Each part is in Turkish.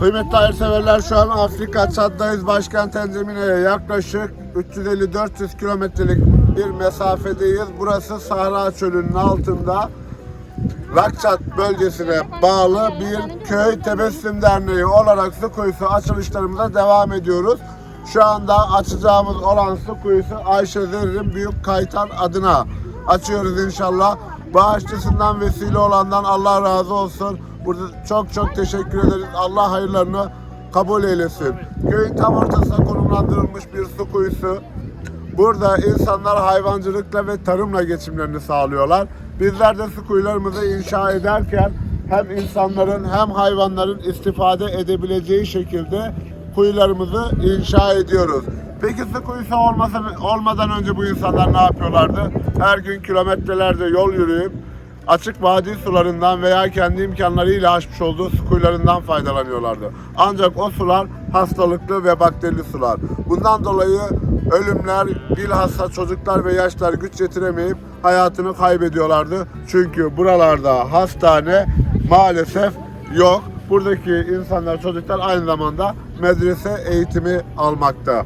Kıymetli hayırseverler şu an Afrika Çad'dayız. Başkent Enzemine'ye yaklaşık 350-400 kilometrelik bir mesafedeyiz. Burası Sahra Çölü'nün altında. Rakçat bölgesine bağlı bir köy tebessüm derneği olarak su kuyusu açılışlarımıza devam ediyoruz. Şu anda açacağımız olan su kuyusu Ayşe Zerrin Büyük Kaytan adına açıyoruz inşallah. Bağışçısından vesile olandan Allah razı olsun. Burada çok çok teşekkür ederiz. Allah hayırlarını kabul eylesin. Köyün tam ortasına konumlandırılmış bir su kuyusu. Burada insanlar hayvancılıkla ve tarımla geçimlerini sağlıyorlar. Bizler de su kuyularımızı inşa ederken hem insanların hem hayvanların istifade edebileceği şekilde kuyularımızı inşa ediyoruz. Peki su kuyusu olmasa, olmadan önce bu insanlar ne yapıyorlardı? Her gün kilometrelerce yol yürüyüp açık vadi sularından veya kendi imkanlarıyla açmış olduğu su kuyularından faydalanıyorlardı. Ancak o sular hastalıklı ve bakterili sular. Bundan dolayı ölümler, bilhassa çocuklar ve yaşlar güç yetiremeyip hayatını kaybediyorlardı. Çünkü buralarda hastane maalesef yok. Buradaki insanlar, çocuklar aynı zamanda medrese eğitimi almakta.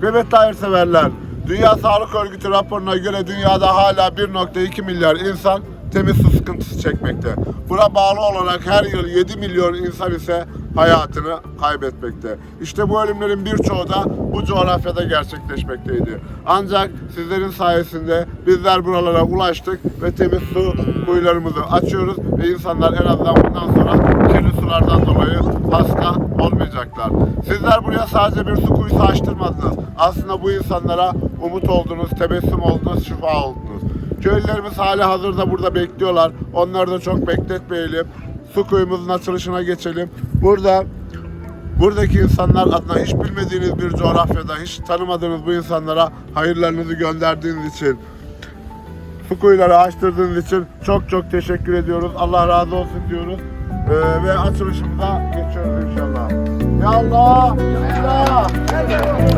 Kıymetli hayırseverler, Dünya Sağlık Örgütü raporuna göre dünyada hala 1.2 milyar insan temiz su sıkıntısı çekmekte. Buna bağlı olarak her yıl 7 milyon insan ise hayatını kaybetmekte. İşte bu ölümlerin birçoğu da bu coğrafyada gerçekleşmekteydi. Ancak sizlerin sayesinde bizler buralara ulaştık ve temiz su kuyularımızı açıyoruz ve insanlar en azından bundan sonra kirli sulardan dolayı hasta olmayacaklar. Sizler buraya sadece bir su kuyusu açtırmadınız. Aslında bu insanlara umut oldunuz, tebessüm oldunuz, şifa oldunuz. Köylülerimiz hali hazırda burada bekliyorlar. Onları da çok bekletmeyelim. Su kuyumuzun açılışına geçelim. Burada buradaki insanlar adına hiç bilmediğiniz bir coğrafyada, hiç tanımadığınız bu insanlara hayırlarınızı gönderdiğiniz için, su kuyuları açtırdığınız için çok çok teşekkür ediyoruz. Allah razı olsun diyoruz. Ee, ve açılışımıza geçiyoruz inşallah. Ya Allah! Ya Allah! Arka arka